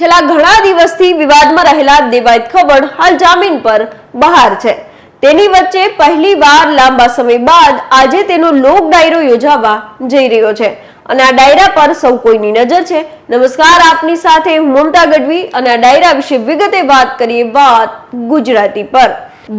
છેલ્લા ઘણા દિવસથી વિવાદમાં રહેલા દેવાયત ખબર હાલ જામીન પર બહાર છે. તેની વચ્ચે પહેલી વાર લાંબા સમય બાદ આજે તેનો લોક ડાયરો યોજાવા જઈ રહ્યો છે. અને આ ડાયરા પર સૌ કોઈની નજર છે. નમસ્કાર, આપની સાથે હું મમતા ગઢવી અને આ ડાયરા વિશે વિગતે વાત કરીએ વાત ગુજરાતી પર.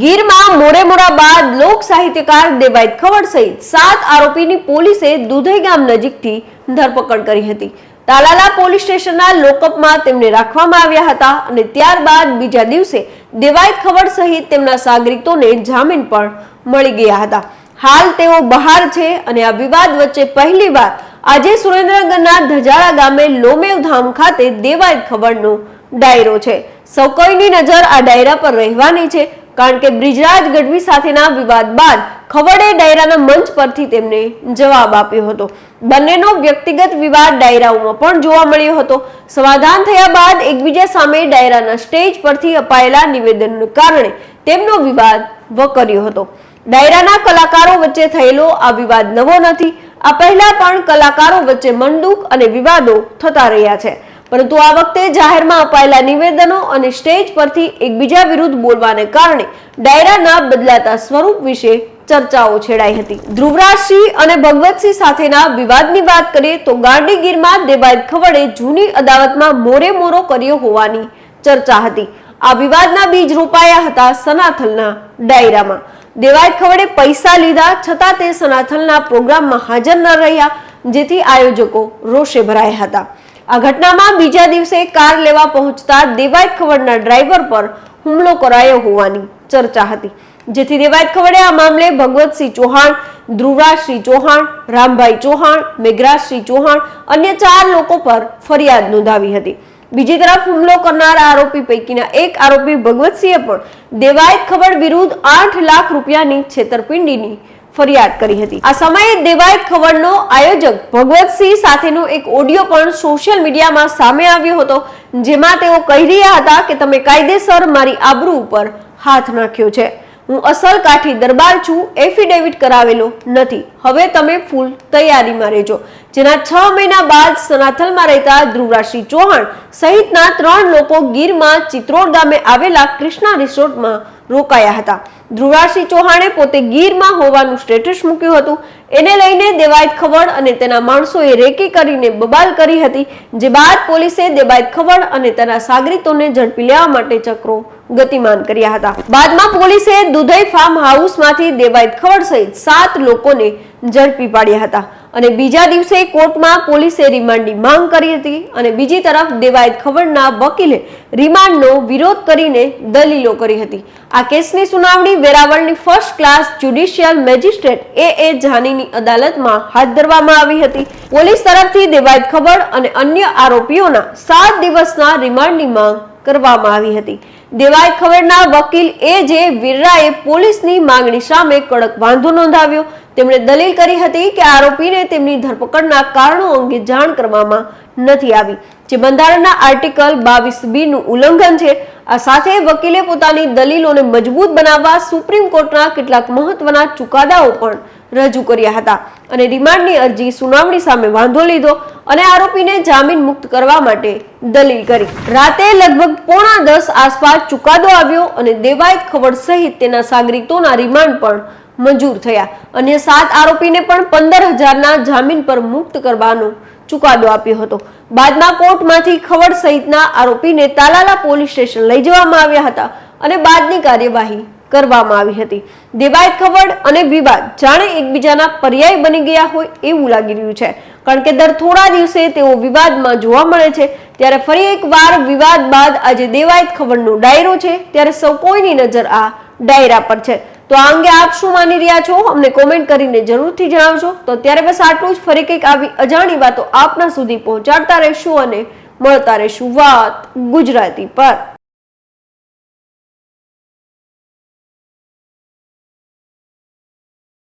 ગીરમાં મોડે મોડા બાદ લોક સાહિત્યકાર દેવાયત ખવડ સહિત સાત આરોપીની પોલીસે દુધઈ ગામ નજીકથી ધરપકડ કરી હતી. તાલાલા પોલીસ સ્ટેશનના લોકઅપમાં તેમને રાખવામાં આવ્યા હતા અને ત્યારબાદ બીજા દિવસે દેવાયત ખવડ સહિત તેમના સાગરિતોને જામીન પણ મળી ગયા હતા. હાલ તેઓ બહાર છે અને આ વિવાદ વચ્ચે પહેલીવાર આજે સુરેન્દ્રનગરના ધજાળા ગામે લોમેવ ધામ ખાતે દેવાયત ખબરનો ડાયરો છે. સૌ કોઈની નજર આ ડાયરા પર રહેવાની છે. કારણ કે બ્રિજરાજ ગઢવી સાથેના વિવાદ બાદ ખવડે ડાયરાના મંચ પરથી તેમને જવાબ આપ્યો હતો. બંનેનો વ્યક્તિગત વિવાદ ડાયરાઓમાં પણ જોવા મળ્યો હતો. સમાધાન થયા બાદ એકબીજા સામે ડાયરાના સ્ટેજ પરથી અપાયેલા નિવેદનને કારણે તેમનો વિવાદ વકર્યો હતો. ડાયરાના કલાકારો વચ્ચે થયેલો આ વિવાદ નવો નથી. આ પહેલા પણ કલાકારો વચ્ચે મંડુક અને વિવાદો થતા રહ્યા છે. પરંતુ આ વખતે જાહેરમાં અપાયેલા નિવેદનો અને સ્ટેજ પરથી એકબીજા વિરુદ્ધ બોલવાને કારણે ડાયરાના બદલાતા સ્વરૂપ વિશે ચર્ચાઓ છેડાઈ હતી. ધ્રુવરાજસિંહ અને ભગવતસિંહ સાથેના વિવાદની વાત કરીએ તો ગાંડીગીરમાં દેવાયત ખવડે જૂની અદાવતમાં મોરે મોરો કર્યો હોવાની ચર્ચા હતી. આ વિવાદના બીજ રોપાયા હતા સનાથલના ડાયરામાં. દેવાયત ખવડે પૈસા લીધા છતાં તે સનાથલના પ્રોગ્રામમાં હાજર ન રહ્યા, જેથી આયોજકો રોષે ભરાયા હતા. આ ઘટનામાં બીજા દિવસે કાર લેવા પહોંચતા દેવાયત ખવડના ડ્રાઈવર પર હુમલો કરાયો હોવાની ચર્ચા હતી. જેથી દેવાયત ખવડે આ મામલે ભગવતસિંહ ચૌહાણ, ધ્રુવરાજસિંહ ચૌહાણ, રામભાઈ ચૌહાણ, મેઘરાજસિંહ ચૌહાણ અન્ય ચાર લોકો પર ફરિયાદ નોંધાવી હતી. બીજી તરફ હુમલો કરનાર આરોપી પૈકીના એક આરોપી ભગવતસિંહે પણ દેવાયત ખબર વિરુદ્ધ આઠ લાખ રૂપિયાની છેતરપિંડીની ફરિયાદ કરી હતી. આ સમયે દેવાયત ખબરનો આયોજક ભગવતસિંહ સાથેનો એક ઓડિયો પણ સોશિયલ મીડિયામાં સામે આવ્યો હતો, જેમાં તેઓ કહી રહ્યા હતા કે, તમે કાયદેસર મારી આબરૂ ઉપર હાથ નાખ્યો છે. હું અસલ કાઠી દરબાર છું, એફિડેવિટ કરાવેલો નથી. હવે તમે ફૂલ તૈયારીમાં રહેજો. જેના છ મહિના બાદ સનાથલમાં રહેતા ધ્રુવરાજસિંહ ચૌહાણ સહિતના ત્રણ લોકો ગીરમાં ચિત્રોડ ગામે આવેલા કૃષ્ણા રિસોર્ટમાં રોકાયા હતા. ધ્રુવરાજસિંહ ચૌહાણે પોતે ગીરમાં હોવાનું સ્ટેટસ મૂક્યું હતું. એને લઈને દેવાયત ખવડ અને તેના માણસોએ રેકી કરીને બબાલ કરી હતી, જે બાદ પોલીસે દેવાયત ખવડ અને તેના સાગરીતોને ઝડપી લેવા માટે ચક્રો ગતિમાન કર્યા હતા. બાદમાં પોલીસે દુધઈ ફાર્મ હાઉસમાંથી દેવાયત ખવડ સહિત સાત લોકોને ઝડપી પાડ્યા હતા અને બીજા દિવસે કોર્ટમાં પોલીસે રિમાન્ડની માંગ કરી હતી અને બીજી તરફ દેવાયત ખબરના વકીલે રિમાન્ડનો વિરોધ કરીને દલીલો કરી હતી. આ કેસની સુનાવણી વેરાવળની first class judicial magistrate A A જાનીની અદાલતમાં હાથ ધરવામાં આવી હતી. પોલીસ તરફથી દેવાયત ખબર અને અન્ય આરોપીઓના સાત દિવસના રિમાન્ડની માંગ કરવામાં આવી હતી. દેવાયત ખબરના વકીલ એ જે વિરરાએ પોલીસની માંગણી સામે કડક વાંધો નોંધાવ્યો. તેમણે દલીલ કરી હતી કે આરોપીને તેમની ધરપકડના કારણો અંગે જાણ કરવામાં નથી આવી. જે બંધારણના આર્ટિકલ બાવીસ બી નું ઉલ્લંઘન છે. આ સાથે વકીલે પોતાની દલીલોને મજબૂત બનાવવા સુપ્રીમ કોર્ટના કેટલાક મહત્વના ચુકાદાઓ પણ રજૂ કર્યા હતા અને રિમાન્ડની અરજી સુનાવણી સામે વાંધો લીધો અને આરોપીને જામીન મુક્ત કરવા માટે દલીલ કરી. રાતે લગભગ પોણા દસ આસપાસ ચુકાદો આવ્યો અને દેવાયત ખબર સહિત તેના સાગરિતોના રિમાન્ડ પણ મંજૂર થયા. અન્ય સાત આરોપીને પણ પંદર હજારના જામીન પર મુક્ત કરવાનો ચુકાદો આપ્યો હતો. બાદમાં કોર્ટમાંથી ખવડ સહિતના આરોપીને તાલાલા પોલીસ સ્ટેશન લઈ જવામાં આવ્યા હતા અને બાદની કાર્યવાહી કરવામાં આવી હતી. દેવાયત ખવડ અને વિવાદ જાણે એકબીજાના પર્યાય બની ગયા હોય એવું લાગી રહ્યું છે. કારણ કે દર થોડા દિવસે તેઓ વિવાદમાં જોવા મળે છે. ત્યારે ફરી એકવાર વિવાદ બાદ આજે દેવાયત ખબરનો ડાયરો છે. ત્યારે સૌ કોઈની નજર આ ડાયરા પર છે. તો આ અંગે આપ શું માની રહ્યા છો? અમને કોમેન્ટ કરીને જરૂરથી જણાવજો. તો ત્યારે બસ આટલું જ. ફરી કંઈક આવી અજાણી વાતો આપના સુધી પહોંચાડતા રહેશું અને મળતા રહેશું વાત ગુજરાતી પર.